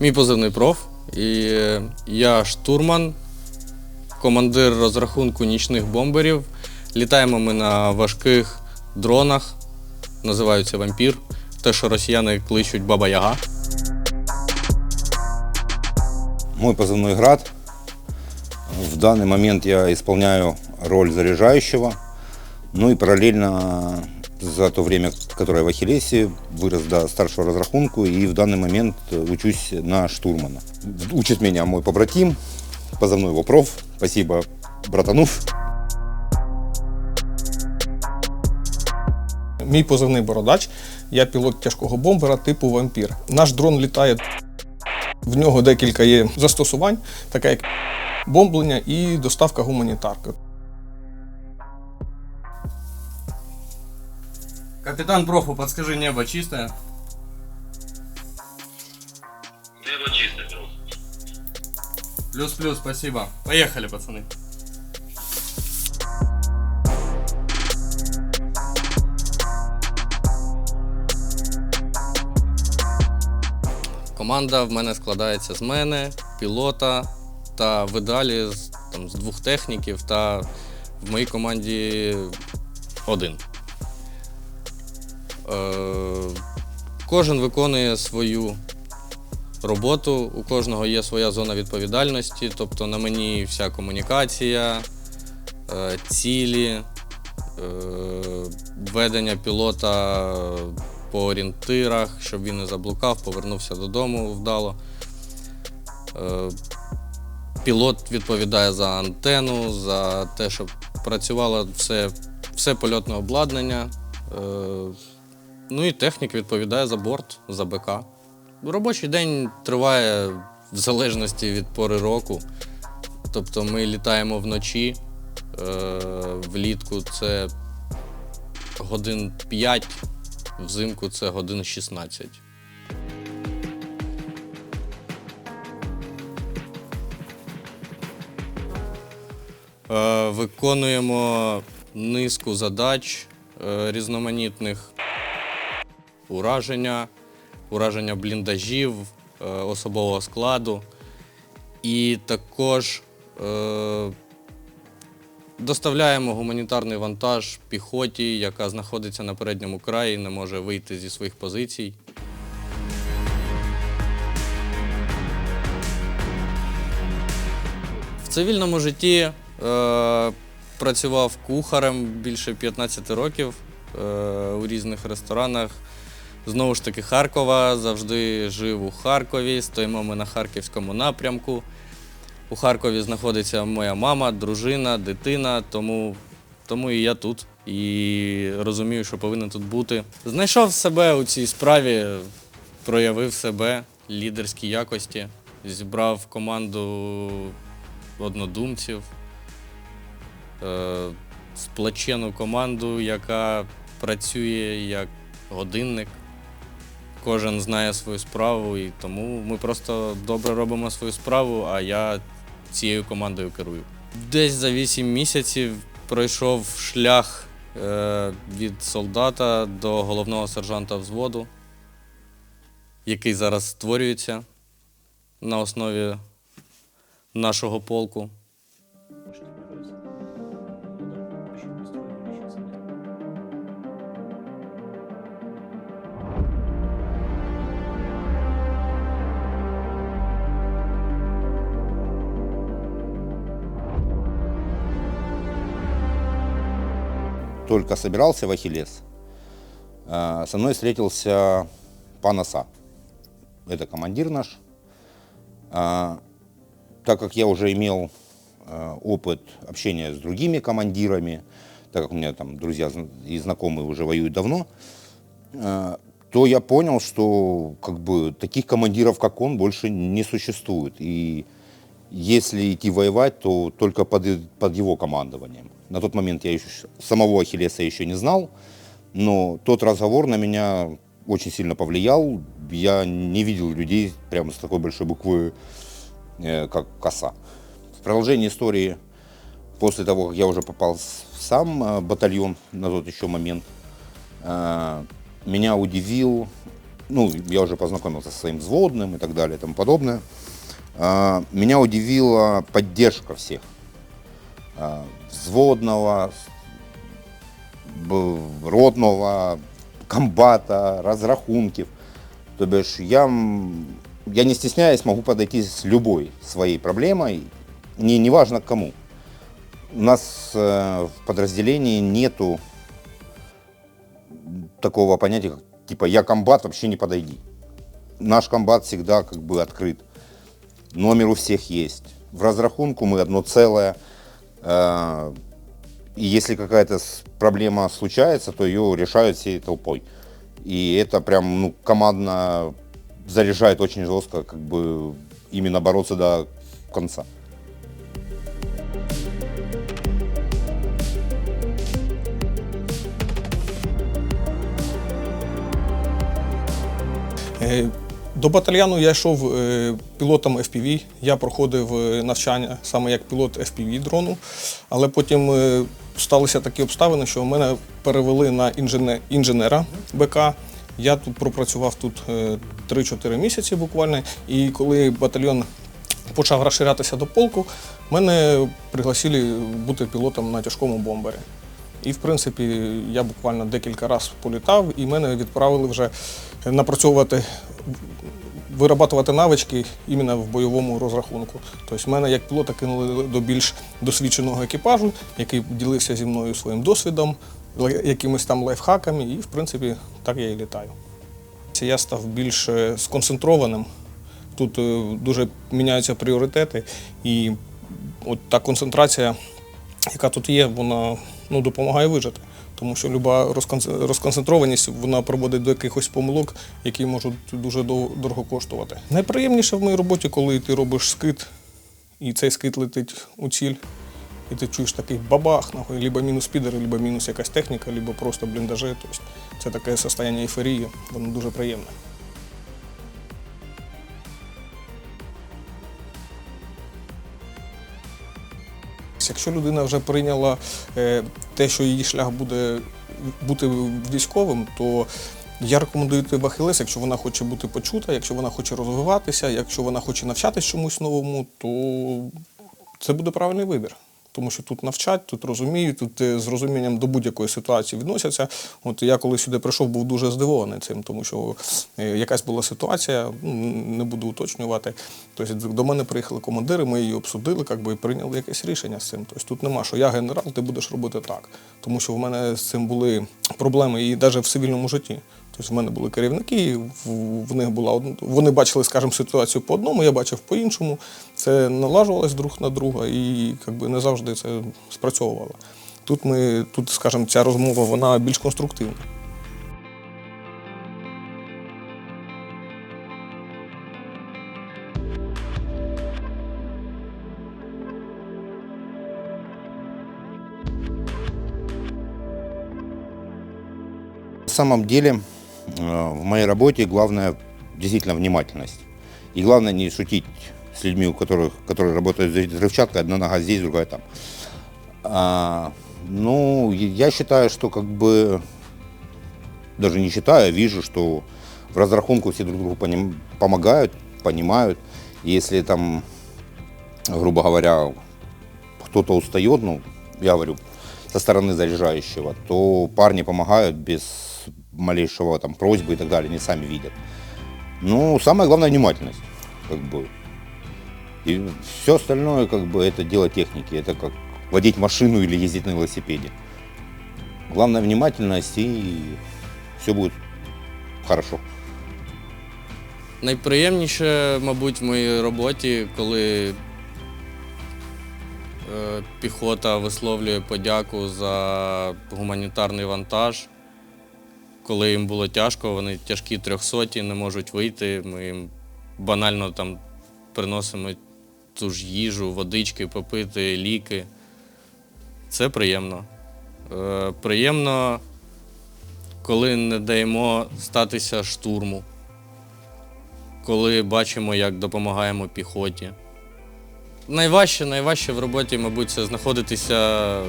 Мій позивний проф. І е, я штурман, командир розрахунку нічних бомберів. Літаємо ми на важких дронах, називаються вампір. Те, що росіяни кличуть Баба Яга. Мой позывной «Град». В данный момент я исполняю роль заряжающего. Ну и параллельно за то время, которое в Ахиллесе, вырос до старшего разрахунку и в данный момент учусь на штурмана. Учит меня мой побратим, позывной его проф. Спасибо, братанув. Мій позивний бородач. Я пілот тяжкого бомбера типу вампір. Наш дрон літає. В нього декілька є застосувань, таке як бомблення і доставка гуманітарки. Капітан профу, подскажи, небо чисте? Небо чисте, друг. Плюс-плюс, спасибо. Поехали, пацаны. Команда в мене складається з мене, пілота та в ідеалі з, там, з двох техніків та в моїй команді один. Е, кожен виконує свою роботу. У кожного є своя зона відповідальності, тобто на мені вся комунікація, е, цілі, е, ведення пілота по орієнтирах, щоб він не заблукав, повернувся додому вдало. Пілот відповідає за антенну, за те, щоб працювало все, все польотне обладнання. Ну і технік відповідає за борт, за БК. Робочий день триває в залежності від пори року. Тобто ми літаємо вночі, е, влітку це годин 5, взимку це годин 16. Е, Виконуємо низку задач е, різноманітних ураження, ураження бліндажів, е, особового складу. І також е, доставляємо гуманітарний вантаж піхоті, яка знаходиться на передньому краї, не може вийти зі своїх позицій. В цивільному житті е, працював кухарем більше 15 років е, у різних ресторанах. Знову ж таки, Харкова, завжди жив у Харкові, стоїмо ми на харківському напрямку. У Харкові знаходиться моя мама, дружина, дитина, тому, тому і я тут. І розумію, що повинен тут бути. Знайшов себе у цій справі, проявив себе, лідерські якості, зібрав команду однодумців, е, сплочену команду, яка працює як годинник. Кожен знає свою справу, і тому ми просто добре робимо свою справу, а я цією командою керую. Десь за 8 місяців пройшов шлях е, від солдата до головного сержанта взводу, який зараз створюється на основі нашого полку. Только собирался в Ахиллес. э, Со мной встретился Панаса. Это командир наш. А, Так как я уже имел э, опыт общения с другими командирами, так как у меня там друзья и знакомые уже воюют давно, то я понял, что как бы таких командиров, как он, больше не существует. И если идти воевать, то только под, под его командованием. На тот момент я еще самого Ахиллеса еще не знал, но тот разговор на меня очень сильно повлиял. Я не видел людей прямо с такой большой буквы, э, как коса. В продолжении истории, после того, как я уже попал с- в сам э, батальон на тот еще момент, э, меня удивил ну, я уже познакомился со своим взводным и так далее и тому подобное. А, Меня удивила поддержка всех. А, Взводного, ротного, комбата, разрахунків. То бишь я, я не стесняясь могу подойти с любой своей проблемой, не, неважно к кому. У нас э, в подразделении нету такого понятия, как типа я комбат, вообще не подойди. Наш комбат всегда как бы открыт. Номер у всех есть. В разрахунку мы одно целое. Э, И если какая-то проблема случается, то ее решают всей толпой. И это прям ну, командно заряжает очень жестко, как бы именно бороться до конца. Е, До батальйону я йшов е, пілотом FPV. Я проходив е, навчання саме як пілот FPV дрону, але потім е, сталися такі обставини, що мене перевели на інженера БК. Я тут пропрацював тут е, 3-4 місяці буквально. І коли батальйон почав розширятися до полку, мене пригласили бути пілотом на тяжкому бомбері. І, в принципі, я буквально декілька разів політав, і мене відправили вже напрацьовувати, вирабатувати навички іменно в бойовому розрахунку. Тобто мене як пілота кинули до більш досвідченого екіпажу, який ділився зі мною своїм досвідом, якимись там лайфхаками, і, в принципі, так я і літаю. Я став більш е, сконцентрованим. Тут е, дуже міняються пріоритети, і от та концентрація, яка тут є, вона ну, допомагає вижити. Тому що люба розконцентрованість вона приводить до якихось помилок, які можуть дуже дорого коштувати. Найприємніше в моїй роботі, коли ти робиш скид, і цей скид летить у ціль, і ти чуєш такий бабах, нахуй, либо мінус підери, либо мінус якась техніка, либо просто бліндажі. Тобто це таке состояння ейфорії, воно дуже приємне. Якщо людина вже прийняла е, те, що її шлях буде бути військовим, то я рекомендую йти в якщо вона хоче бути почута, якщо вона хоче розвиватися, якщо вона хоче навчатись чомусь новому, то це буде правильний вибір. Тому що тут навчать, тут розуміють, тут е, з розумінням до будь-якої ситуації відносяться. От я коли сюди прийшов, був дуже здивований цим, тому що е, якась була ситуація, ну, не буду уточнювати. Тобто до мене приїхали командири, ми її обсудили, як би, і прийняли якесь рішення з цим. Тобто тут нема, що я генерал, ти будеш робити так. Тому що в мене з цим були проблеми і навіть в цивільному житті. Тобто в мене були керівники, в, них була вони бачили, скажімо, ситуацію по одному, я бачив по-іншому. Це налажувалось друг на друга і якби не завжди це спрацьовувало. Тут ми, тут, скажімо, ця розмова вона більш конструктивна. На самом деле в моей работе главное действительно внимательность. И главное не шутить с людьми, у которых, которые работают за взрывчаткой, одна нога здесь, другая там. А, ну, я считаю, что как бы, даже не считаю, а вижу, что в разрахунку все друг другу поним- помогают, понимают. Если там, грубо говоря, кто-то устает, ну, я говорю, со стороны заряжающего, то парни помогают без малейшего там просьбы и так далее, они сами видят. Ну, самое главное внимательность, как бы. И все остальное, как бы, это дело техники, это как водить машину или ездить на велосипеде. Главное внимательность и все будет хорошо. Найприємніше, мабуть, в моїй роботі, коли е, піхота висловлює подяку за гуманітарний вантаж. Коли їм було тяжко, вони тяжкі трьохсоті, не можуть вийти. Ми їм банально там приносимо ту ж їжу, водички попити, ліки. Це приємно. Е, приємно, коли не даємо статися штурму коли бачимо, як допомагаємо піхоті. Найважче, найважче в роботі, мабуть, це знаходитися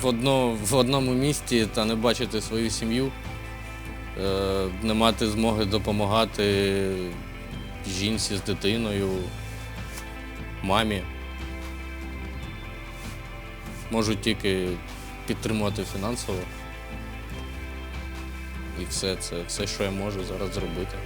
в, одно, в одному місті та не бачити свою сім'ю. е, не мати змоги допомагати жінці з дитиною, мамі. Можу тільки підтримувати фінансово. І все це, все, що я можу зараз зробити.